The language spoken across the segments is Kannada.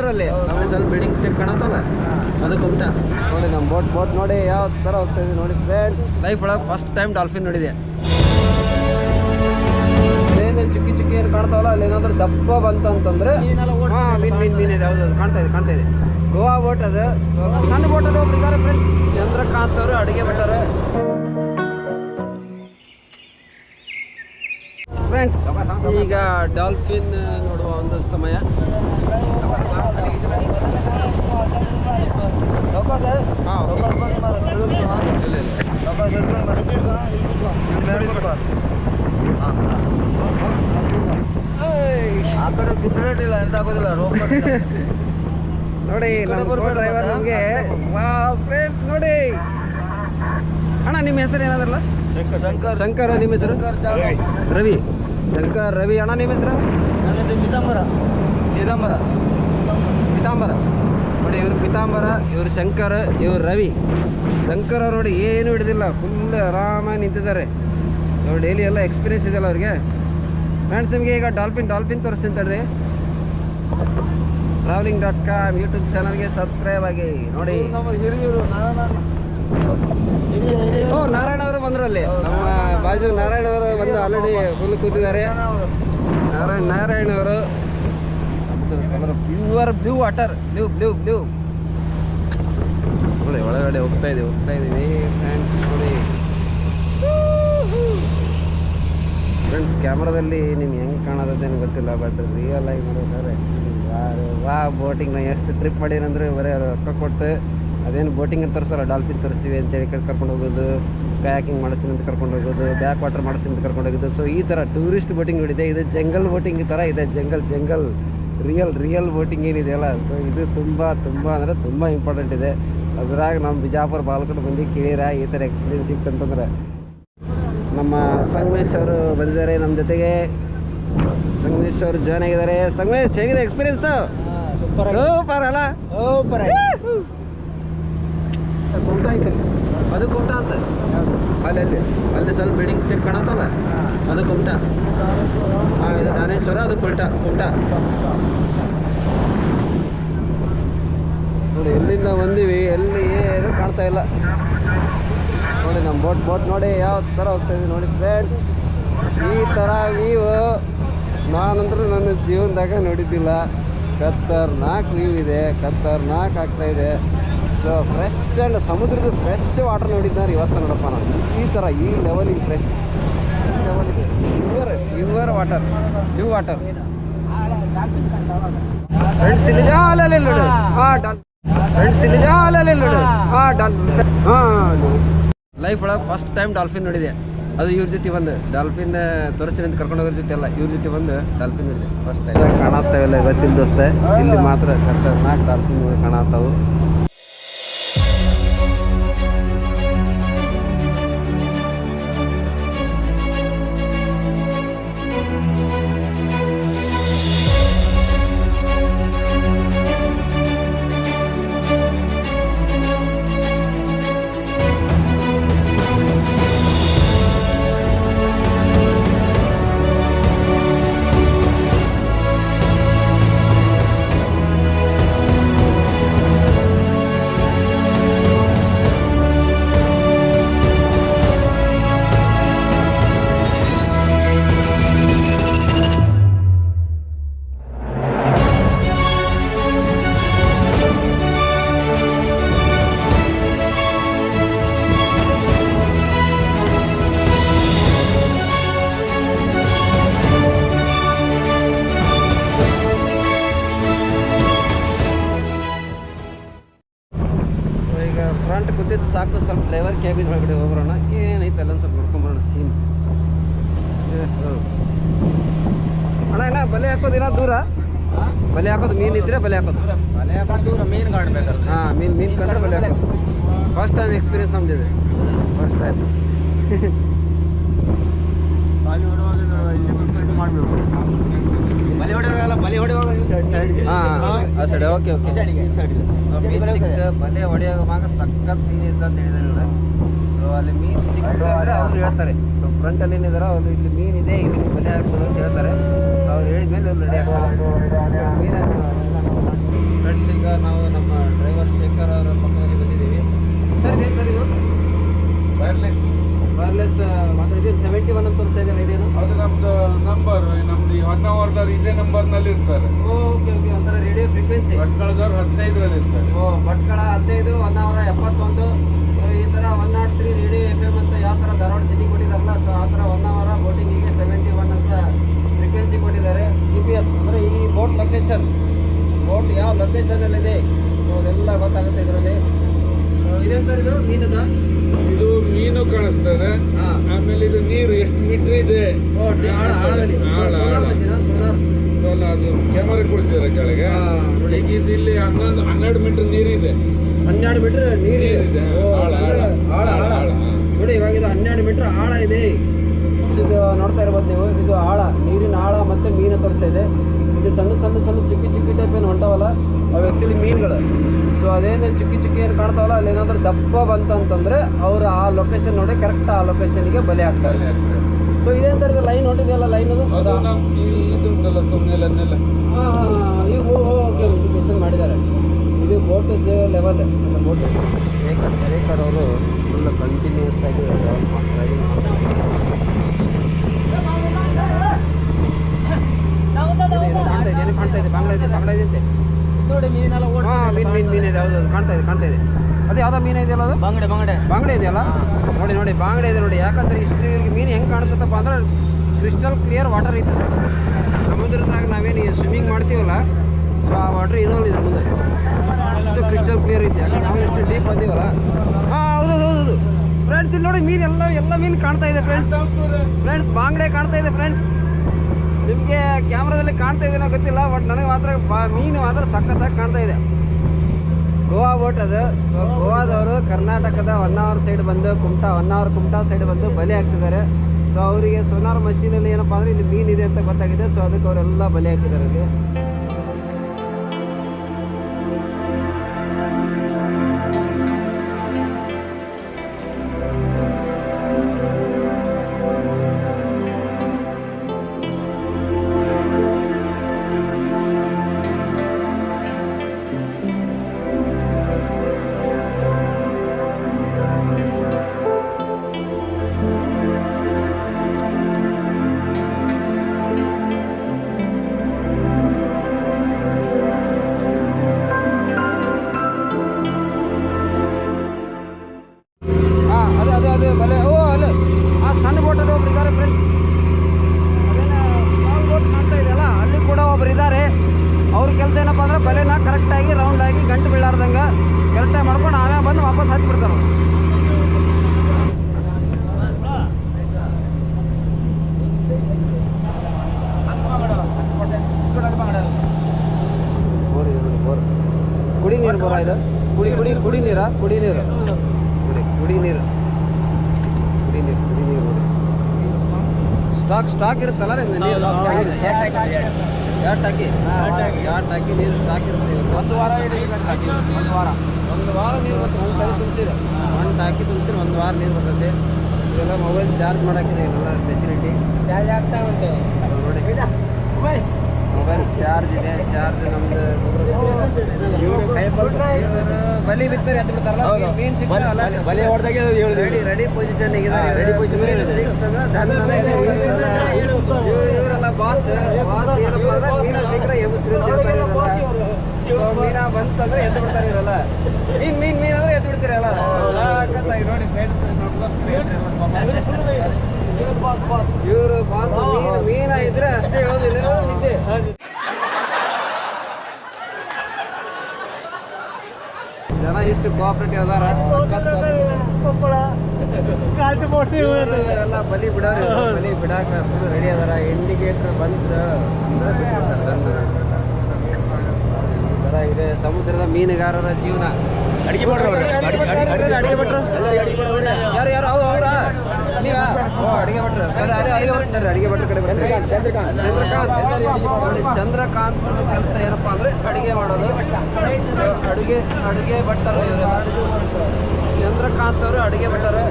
ಬಂದ್ರಲ್ಲಿ. ನಮಗೆ ಸ್ವಲ್ಪ ಬಿಲ್ಡಿಂಗ್ ಟೈಪ್ ಕಾಣತ್ತಲ್ಲ. ಅದಕ್ಕೆ ಉಂಟ ನೋಡಿ ನಮ್ಮ ಬೋಟ್ ಬೋಟ್ ನೋಡಿ ಯಾವ ಥರ ಹೋಗ್ತಾ ಇದೆ ನೋಡಿ ಫ್ರೆಂಡ್ಸ್ ಲೈಫ್ ಒಳಗೆ ಫಸ್ಟ್ ಟೈಮ್ ಡಾಲ್ಫಿನ್ ನೋಡಿದೆ. ಏನು ಚುಕ್ಕಿ ಚುಕ್ಕಿ ಏನು ಕಾಣ್ತಾವಲ್ಲ ಅಲ್ಲಿ ಏನಾದ್ರು ದಪ್ಪ ಬಂತು ಅಂತಂದ್ರೆ ಮೀನು ಮೀನು ಮೀನ್ ಇದೆ ಹೌದು ಕಾಣ್ತಾ ಇದೆ ಕಾಣ್ತಾ ಇದೆ. ಗೋವಾ ಬೋಟ್ ಅದು. ಸಣ್ಣ ಬೋಟ್ ಅದು ಒಬ್ರು ಫ್ರೆಂಡ್ಸ್ ಚಂದ್ರಕಾಂತ್ ಅವರು ಅಡುಗೆ ಬಿಟ್ಟಾರೆ ಫ್ರೆಂಡ್ಸ್ ಈಗ ಡಾಲ್ಫಿನ್ ನೋಡುವ ಒಂದು ಸಮಯ ಹಾಂ ಇಲ್ಲ ಇಲ್ಲ ಆ ಕಡೆ ಬಿದ್ದರೆ ಇಲ್ಲ ಎಂತ ಆಗೋದಿಲ್ಲ ರೋಗ ನೋಡಿ ಡ್ರೈವರ್ ನಮಗೆ ವಾ ಫ್ರೆಂಡ್ಸ್ ನೋಡಿ. ಅಣ್ಣ ನಿಮ್ಮ ಹೆಸರು ಏನಾದ್ರಲ್ಲ? ಶಂಕರ್. ಶಂಕರ. ನಿಮ್ಮ ಹೆಸರು. ರವಿ. ಶಂಕರ್ ರವಿ. ಅಣ್ಣ ನಿಮ್ಮ ಹೆಸರು? ನನ್ನ ಹೆಸರು ಪೀತಾಂಬರ ಪೀತಾಂಬರ ಪೀತಾಂಬರ, ಇವರು ಶಂಕರ, ಇವರು ರವಿ. ಶಂಕರ್ ಅವ್ರು ನೋಡಿ ಏನು ಹಿಡಿದಿಲ್ಲ ಫುಲ್ ಆರಾಮಾಗಿ ನಿಂತಿದ್ದಾರೆ. ಸೊ ಡೈಲಿ ಎಲ್ಲ ಎಕ್ಸ್ಪೀರಿಯನ್ಸ್ ಇದೆಯಲ್ಲ ಅವ್ರಿಗೆ. ಫ್ರೆಂಡ್ಸ್ ನಿಮಗೆ ಈಗ ಡಾಲ್ಫಿನ್ ಡಾಲ್ಫಿನ್ ತೋರಿಸ್ತೀನಿ ತಡ್ರಿ. ಟ್ರಾವೆಲಿಂಗ್ ಡಾಟ್ ಕಾಮ್ ಯೂಟ್ಯೂಬ್ ಚಾನಲ್ಗೆ ಸಬ್ಸ್ಕ್ರೈಬ್ ಆಗಿ, ನೋಡಿ. ಓ, ನಾರಾಯಣ ಅವರು ಬಂದ್ರಲ್ಲಿ. ನಮ್ಮ ಬಾಜು ನಾರಾಯಣ ಅವರು ಬಂದು ಆಲ್ರೆಡಿ ಫುಲ್ ಕೂತಿದ್ದಾರೆ. ನಾರಾಯಣ ನಾರಾಯಣ ಅವರು. Pure blue water blue blue blue ನೋಡಿ, ಒಳಗಡೆ ಹೋಗ್ತಾ ಇದೀವಿ ಹೋಗ್ತಾ ಇದೀವಿ ಫ್ರೆಂಡ್ಸ್ ನೋಡಿ. ಫ್ರೆಂಡ್ಸ್ ಕ್ಯಾಮ್ರಾದಲ್ಲಿ ನಿಮ್ಗೆ ಹೆಂಗೆ ಕಾಣೋದೇನು ಗೊತ್ತಿಲ್ಲ ಬಟ್ ರಿಯಲ್ ಆಗಿ ನೋಡಿದ್ರೆ ಯಾರು, ವಾ ಬೋಟಿಂಗ್ ನಾ ಎಷ್ಟು ಟ್ರಿಪ್ ಮಾಡೀನಂದ್ರೆ ಬರೀ ರೊಕ್ಕ ಕೊಟ್ಟು ಅದೇನು ಬೋಟಿಂಗ್ ಅಂತ ತರಿಸಲ್ಲ ಡಾಲ್ಫಿನ್ ತರಿಸ್ತೀವಿ ಅಂತೇಳಿ ಕರ್- ಕರ್ಕೊಂಡು ಹೋಗೋದು ಪ್ಯಾಕಿಂಗ್ ಮಾಡಿಸ್ತೀನಿ ಅಂತ ಕರ್ಕೊಂಡು ಹೋಗೋದು ಬ್ಯಾಕ್ ವಾಟರ್ ಮಾಡಿಸ್ತೀನಿ ಅಂತ ಕರ್ಕೊಂಡು ಹೋಗೋದು. ಸೊ ಈ ಥರ ಟೂರಿಸ್ಟ್ ಬೋಟಿಂಗ್ ನೋಡಿದೆ, ಇದು ಜಂಗಲ್ ಬೋಟಿಂಗ್ ಥರ ಇದೆ jungle jungle real real boating ಏನಿದೆಯಲ್ಲ ಸೊ ಇದು ತುಂಬ ತುಂಬ ಅಂದರೆ ತುಂಬ ಇಂಪಾರ್ಟೆಂಟ್ ಇದೆ. ಅದ್ರಾಗ ನಮ್ಮ ಬಿಜಾಪುರ ಬಾಲ್ಕೋಟ್ ಬಂದು ಕೇಳಿರ ಈ ಥರ ಎಕ್ಸ್ಪೀರಿಯನ್ಸ್ ಇತ್ತಂತಂದ್ರೆ ನಮ್ಮ ಸಂಗಮೇಶ್ ಅವರು ಬಂದಿದ್ದಾರೆ ನಮ್ಮ ಜೊತೆಗೆ. ಸಂಗಮೇಶ್ ಅವರು ಜಾಯ್ನ್ ಆಗಿದ್ದಾರೆ. ಸಂಗಮೇಶ್ ಹೇಗಿದೆ ಎಕ್ಸ್ಪೀರಿಯನ್ಸ್ ಸೂಪರ್ ಅಲ್ಲ? ಸೂಪರ್ ಕುಮಟ ಐತೆ ಅದು ಕುಮಟ ಅಂತ? ಅಲ್ಲಿ ಅಲ್ಲಿ. ಅಲ್ಲಿ ಸ್ವಲ್ಪ ಬಿಲ್ಡಿಂಗ್ ಟೈಪ್ ಕಾಣತ್ತಲ್ಲ? ಅದು ಕುಮಟ ಹಾಂ ಇದು ದಾನೇಶ್ವರ ಅದು ಕುಲ್ಟ ಕುಮಟ ನೋಡಿ ಎಲ್ಲಿಂದ ಬಂದೀವಿ? ಕಾಣ್ತಾ ಇಲ್ಲ. ನೋಡಿ ನಮ್ಮ ಬೋಟ್ ಬೋಟ್ ನೋಡಿ ಯಾವ ಥರ ಹೋಗ್ತಾ ಇದೆ ನೋಡಿ ಫ್ರೆಂಡ್ಸ್ ಈ ಥರ ವ್ಯೂ ನಾನಂತೂ ನನ್ನ ಜೀವನದಾಗ ನೋಡಿದ್ದಿಲ್ಲ. ಖತರ್ನಾಕ್ ವ್ಯೂ ಇದೆ ಖತರ್ನಾಕ್ ಆಗ್ತಾ ಇದೆ. ಸೊ ಫ್ರೆಶ್ ಆ್ಯಂಡ್ ಸಮುದ್ರದ ಫ್ರೆಶ್ ವಾಟರ್ ನೋಡಿದ್ದಾರೆ ಇವತ್ತು ನೋಡಪ್ಪ ನಾನು. ಈ ಥರ ಈ ಲೆವೆಲಿಗೆ fresh pure pure water pure water friends ಇಲ್ಲಿ ಹಾಂ. ಡಾಲ್ ಲೈಫ್ ಒಳಗೆ ಫಸ್ಟ್ ಟೈಮ್ ಡಾಲ್ಫಿನ್ ನೋಡಿದೆ. ಅದು ಇವ್ರ ಜೊತೆ ಬಂದು. ಡಾಲ್ಫಿನ್ ತೋರಿಸಿ ಅಂತ ಕರ್ಕೊಂಡು ಹೋಗೋರ ಜೊತೆ ಅಲ್ಲ. ಇವ್ರ ಜೊತೆ ಬಂದು ಡಾಲ್ಫಿನ್ ನೋಡಿದೆ ಫಸ್ಟ್ ಟೈಮ್ ಕಾಣತ್ತಾವಿಲ್ಲ ಗೊತ್ತಿಲ್ಲ ದೋಸ್ತೆ. ಇಲ್ಲಿ ಮಾತ್ರ ನಾಲ್ಕು ಡಾಲ್ಫಿನ್ ಕಾಣತ್ತಾವು. ಫ್ರಂಟ್ ಕೂತಿದ್ದು ಸಾಕು ಸ್ವಲ್ಪ ಡ್ರೈವರ್ ಕ್ಯಾಬಿನ್ ಒಳಗಡೆ ಹೋಗ್ಬರೋಣ. ಏನೇನೈತೆ ಅಲ್ಲೊಂದು ಸ್ವಲ್ಪ ನೋಡ್ಕೊಂಬರೋಣ ಸೀನ್ ಅಣ್ಣ ಏನ ಬಲೆ ಹಾಕೋದು ಏನೋ ದೂರ? ಬಲೆ ಹಾಕೋದು ಮೀನು ಇದ್ರೆ ಬಲೆ ಹಾಕೋದು. ಬಲೆ ಹಾಕೋದು ದೂರ ಮೀನು ಕಾಣ್ಬೇಕಲ್ಲ ಹಾಂ ಮೀನು ಮೀನು ಕಂಡ್ರೆ ಬಲೆ ಹಾಕೋದು. ಫಸ್ಟ್ ಟೈಮ್ ಎಕ್ಸ್ಪೀರಿಯನ್ಸ್ ನಮ್ದಿದೆ ಫಸ್ಟ್ ಟೈಮ್ ಬಲೆ ಹೊಡೆಯುವಾಗ ಬಲಿ ಹೊಡೆಯುವಾಗ ಹಾಂ ಆ ಸೈಡ್ ಓಕೆ ಓಕೆ ಮೀನು ಸಿಕ್ತ ಬಲೆ ಹೊಡೆಯೋವಾಗ ಸಖತ್ ಸೀನ್ ಇರ್ತದೆ ಅಂತ ಹೇಳಿದಾರೆ ಸೊ ಅಲ್ಲಿ ಮೀನು ಸಿಕ್ಕಿದ್ರೆ ಅವ್ರು ಹೇಳ್ತಾರೆ. ಫ್ರಂಟಲ್ಲಿ ಏನಿದಾರೋ ಅವ್ರು ಇಲ್ಲಿ ಮೀನಿದೆ ಇದೆ ಇಲ್ಲಿ ಬಲೆ ಹಾಕ್ಬೋದು ಅಂತ ಹೇಳ್ತಾರೆ. ಅವ್ರು ಹೇಳಿದ್ಮೇಲೆ ಅವ್ರು ರೆಡಿ ಆಗ್ತಾರೆ. ಮೀನು ಇದೇ ನಂಬರ್ನಲ್ಲಿ ಇರ್ತಾರೆ. ಓಕೆ ಓಕೆ ಒಂಥರ ರೇಡಿಯೋ ಫ್ರೀಕ್ವೆನ್ಸಿ ಭಟ್ಕಳದವ್ರು ಹದಿನೈದರಲ್ಲಿ ಇರ್ತಾರೆ. ಓ ಭಟ್ಕಳ ಹದಿನೈದು ಒನ್ ಅವರ ಎಪ್ಪತ್ತೊಂದು ಸೊ ಈ ಥರ one naught three radio F M ಅಂತ ಯಾವ ಥರ ಧಾರವಾಡ ಸಿಟಿ ಕೊಟ್ಟಿದ್ದಾರಲ್ಲ ಸೊ ಆ ಥರ ಒನ್ ಅವರ ಬೋಟಿಂಗಿಗೆ ಸೆವೆಂಟಿ ಒನ್ ಅಂತ ಫ್ರೀಕ್ವೆನ್ಸಿ ಕೊಟ್ಟಿದ್ದಾರೆ. ಜಿ ಪಿ ಎಸ್ ಅಂದರೆ ಈ ಬೋಟ್ ಲೊಕೇಶನ್ ಬೋಟ್ ಯಾವ ಲೊಕೇಶನಲ್ಲಿದೆ ಅದೆಲ್ಲ ಗೊತ್ತಾಗುತ್ತೆ ಇದರಲ್ಲಿ. ಸೊ ಇದೇನು ಸರ್ ಇದು? ಮೀನದ? ಇದು ಮೀನು ಕಾಣಿಸ್ತದೆ ಆಮೇಲೆ ಇದು ನೀರು ಎಷ್ಟು ಮೀಟರ್ ಇದೆ? ಆಳದಲ್ಲಿ ಸೋಲಾರ್ ಮಷೀನ್ ಸೋಲಾರ್ ಕ್ಯಾಮರಾ ಕೊಡಿಸಿದ್ದಾರೆ ಕೆಳಗೆ. ಈಗ ಇದು ಇಲ್ಲಿ ಹನ್ನೊಂದು ಹನ್ನೆರಡು ಮೀಟರ್ ನೀರಿದೆ. ಹನ್ನೆರಡು ಮೀಟರ್ ನೀರು. ಓ, ಆಳ. ನೋಡಿ ಇವಾಗ ಇದು ಹನ್ನೆರಡು ಮೀಟರ್ ಆಳ ಇದೆ. ಇದು ನೋಡ್ತಾ ಇರ್ಬೋದು ನೀವು ಇದು ಆಳ. ನೀರಿನ ಆಳ ಮತ್ತೆ ಮೀನು ತೋರಿಸ್ತಾ ಇದೆ. ಇದು ಸಣ್ಣ ಸಣ್ಣ ಸಣ್ಣ ಚಿಕ್ಕ ಚಿಕ್ಕ ಟೈಪ್ ಏನು ಹೊಂಟವಲ್ಲ ಅವು ಆ್ಯಕ್ಚುಲಿ ಮೀನುಗಳು. ಸೊ ಅದೇನು ಚಿಕ್ಕ ಚಿಕ್ಕ ಏನು ಕಾಣ್ತಾವಲ್ಲ ಅಲ್ಲಿ ಏನಾದರೂ ದಪ್ಪ ಬಂತು ಅಂತಂದರೆ ಅವರು ಆ ಲೊಕೇಶನ್ ನೋಡಿ ಕರೆಕ್ಟ್ ಆ ಲೊಕೇಶನ್ಗೆ ಬಲೆ ಹಾಕ್ತಾರೆ ಸೊ ಇದೇನು ಸರ್ ಇದು ಲೈನ್ ಹೊಂಟಿದೆಯಲ್ಲ ಲೈನ್ ಅದು? ಇದು ಉಂಟಲ್ಲ ಸುಮ್ಮನೆ ಅದನ್ನೆಲ್ಲ. ಹಾಂ ಹಾಂ ಈಗ ಓಕೆ ಇಂಡಿಕೇಶನ್ ಮಾಡಿದ್ದಾರೆ. ಇದು boat level boat Shekhar Shekhar ಅವರು ಫುಲ್ ಕಂಟಿನ್ಯೂಸ್ ಆಗಿ ಡ್ರೈವಿಂಗ್ ಕಾಣ್ತಾ ಇದೆ ಏನು ಕಾಣ್ತಾ ಇದೆ ಬಾಂಗ್ಲಾ ಇದೆ ನೋಡಿ ಮೀನೆಲ್ಲ ಹಾಂ ಮೀನು ಮೀನು ಮೀನು ಇದೆ ಹೌದು ಹೌದು ಕಾಣ್ತಾ ಇದೆ ಕಾಣ್ತಾ ಇದೆ. ಅದು ಯಾವುದೋ ಮೀನು ಇದೆಯಲ್ಲ ಅದು? ಬಂಗಡೆ ಬಂಗಡೆ. ಬಂಗಡೆ ಇದೆಯಲ್ಲ? ನೋಡಿ ನೋಡಿ ಬಾಂಗಡೆ ಇದೆ ನೋಡಿ. ಯಾಕಂದ್ರೆ ಇಷ್ಟು ಇವ್ರಿಗೆ ಮೀನು ಹೆಂಗೆ ಕಾಣಿಸುತ್ತಪ್ಪ ಅಂದ್ರೆ ಕ್ರಿಸ್ಟಲ್ ಕ್ಲಿಯರ್ ವಾಟರ್ ಇತ್ತು. ಸಮುದ್ರದಾಗ ನಾವೇನು ಸ್ವಿಮ್ಮಿಂಗ್ ಮಾಡ್ತೀವಲ್ಲ ಸೊ ಆ ವಾಟರ್ ಇರೋಲ್ಲ ಇದ್ರ ಮುಂದೆ. ಅಷ್ಟು ಕ್ರಿಸ್ಟಲ್ ಕ್ಲಿಯರ್ ಇದೆ. ಯಾಕಂದ್ರೆ ನಾವು ಎಷ್ಟು ಡೀಪ್ ಬಂದೀವಲ್ಲ. ಹಾಂ ಹೌದು ಹೌದು ಫ್ರೆಂಡ್ಸ್ ಇಲ್ಲಿ ನೋಡಿ ಮೀನು ಎಲ್ಲ ಎಲ್ಲ ಮೀನು ಕಾಣ್ತಾ ಇದೆ ಫ್ರೆಂಡ್ಸ್ ಫ್ರೆಂಡ್ಸ್ ಬಾಂಗ್ಡೆ ಕಾಣ್ತಾ ಇದೆ ಫ್ರೆಂಡ್ಸ್ ನಿಮಗೆ ಕ್ಯಾಮ್ರಾದಲ್ಲಿ ಕಾಣ್ತಾ ಇದೆಯೋ ಗೊತ್ತಿಲ್ಲ ಬಟ್ ನನಗೆ ಮಾತ್ರ ಮೀನು ಮಾತ್ರ ಸಖತ್ತಾಗಿ ಕಾಣ್ತಾ ಇದೆ. ಗೋವಾ ಬೋಟ್ ಅದು. ಸೊ ಗೋವಾದವರು ಕರ್ನಾಟಕದ ಹೊನ್ನಾವರ ಸೈಡ್ ಬಂದು ಕುಮಟಾ, ಹೊನ್ನಾವರ ಕುಮಟಾ ಸೈಡ್ ಬಂದು ಬಲಿ ಹಾಕ್ತಿದ್ದಾರೆ. ಸೊ ಅವರಿಗೆ ಸೋನಾರ್ ಮಷೀನಲ್ಲಿ ಏನಪ್ಪ ಅಂದರೆ ಇಲ್ಲಿ ಮೀನಿದೆ ಅಂತ ಗೊತ್ತಾಗಿದೆ. ಸೊ ಅದಕ್ಕೆ ಅವರೆಲ್ಲ ಬಲಿ ಹಾಕಿದ್ದಾರೆ ಅಲ್ಲಿ. ಕುಡಿ ನೀರು ಬೋರ ಇದು. ಕುಡಿ ಕುಡಿ ಕುಡಿ ನೀರಾ ಕುಡಿ ನೀರು. ಕುಡಿ ಕುಡಿ ನೀರು. ಕುಡಿ ನೀರು ಕುಡಿ ನೀರು ಸ್ಟಾಕ್ ಸ್ಟಾಕ್ ಇರುತ್ತಲ್ಲ ನೀರು ಎರಡು ಟಾಕಿ ಎರಡು ಟಾಕಿ ನೀರು ಸ್ಟಾಕ್ ಇರುತ್ತೆ. ಒಂದು ವಾರ ಒಂದು ವಾರ. ಒಂದು ವಾರ ನೀರು ಬರ್ತದೆ ಒಂದು ಸರಿ ತುಂಬಿಸಿರಿ ಒಂದು ಟಾಕಿ ತುಂಬಿಸಿರಿ ಒಂದು ವಾರ ನೀರು ಬರ್ತದೆ. ಇದೆಲ್ಲ ಮೊಬೈಲ್ ಚಾರ್ಜ್ ಮಾಡೋಕ್ಕಿದೆ ಎಲ್ಲ ಫೆಸಿಲಿಟಿ ಚಾರ್ಜ್ ಆಗ್ತಾ ಉಂಟು. ನೋಡಿ. ಮೊಬೈಲ್ ಚಾರ್ಜ್ ಇದೆ ಚಾರ್ಜ್ ನಮ್ದು ಇವ್ರು ಬಲಿ ಬಿತ್ತಾರೆ ಎತ್ತು ಬಿಡ್ತಾರಲ್ಲ ಹೌದು. ಮೀನ್ ಸಿಗ್ತದೆ ಅಲ್ಲ ಬಲೆ ಹೊಡೆದಾಗೆ ರೆಡಿ ರೆಡಿ ಪೊಸಿಷನ್ ಹಾ, ready position ಅಲ್ಲಿ ಇದೆ. ಇವರೆಲ್ಲ ಬಾಸ್ ಬಾಸ್ ಏನಪ್ಪ ಅಂದ್ರೆ ಮೀನ ಸಿಕ್ಕರೆ ಎಬ್ಬಿಸ್ರಿ ಅಂತ ಹೇಳ್ತಾರೆ ಇವ್ರೆಲ್ಲ. So, ಮೀನ ಬಂತಂದ್ರೆ ಎದ್ದು ಬಿಡ್ತಾರೆ ಇವರೆಲ್ಲ ಮೀನ್ ಮೀನ್ ಮೀನ್ ಅಂದ್ರೆ ಎದ್ದು ಬಿಡ್ತೀರಲ್ಲ ಯಾಕಂತ ಈಗ ನೋಡಿ ಫ್ರೆಂಡ್ಸ್ ಇವರು ಬಾಸ್ ಮೀನು ಇದ್ರೆ ಅಷ್ಟೇ ಹೇಳೋದಿಲ್ಲ ನಿದ್ದೆ ಜನ ಇಷ್ಟು ಕೋಆಪರೇಟಿವ್ ಅದಾರ ಎಲ್ಲ ಬಲಿ ಬಿಡೋರು. ಬಲಿ ಬಿಡಾಕ ರೆಡಿ ಅದಾರ. ಇಂಡಿಕೇಟರ್ ಬಿಟ್ಬಿಡ್ತಾರೆ ಥರ ಇದೆ ಸಮುದ್ರದ ಮೀನುಗಾರರ ಜೀವನ. ಅಡಿಗೆ ಭಟ್ರು ಯಾರು ಯಾರು ಅವು ಅವರಾ ಚಂದ್ರಕಾಂತ್ ಕೆಲಸ ಏನಪ್ಪ ಅಂದ್ರೆ ಅಡಿಗೆ ಮಾಡೋದು ಅಡುಗೆ ಅಡುಗೆ ಭಟ್ಟರು ಚಂದ್ರಕಾಂತ್ ಅವರು ಅಡುಗೆ ಭಟ್ಟರು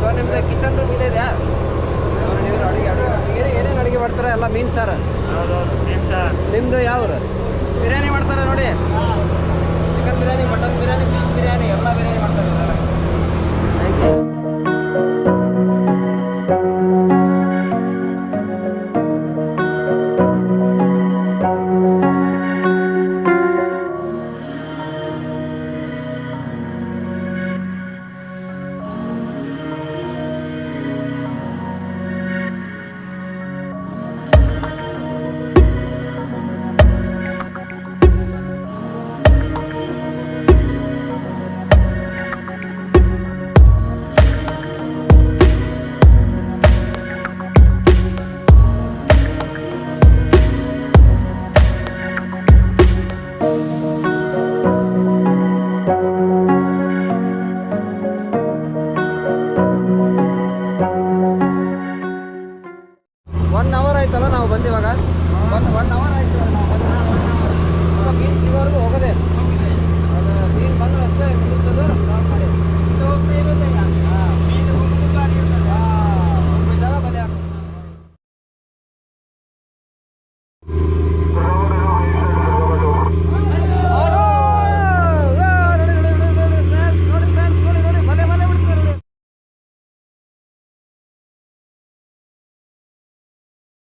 ಸೊ ನಿಮ್ದು ಕಿಚನ್ ರೂಮ್ ಇದೆ ಇದೆಯಾ ನೋಡಿ, ನೀವು ಅಡುಗೆ ಅಡುಗೆ ಏನೇ ಏನೇನು ಅಡುಗೆ ಮಾಡ್ತಾರೆ ಎಲ್ಲ ಮೀನು ಸಾರು ನಿಮ್ಮದು ಯಾವ್ದು ಬಿರಿಯಾನಿ ಮಾಡ್ತಾರೆ ನೋಡಿ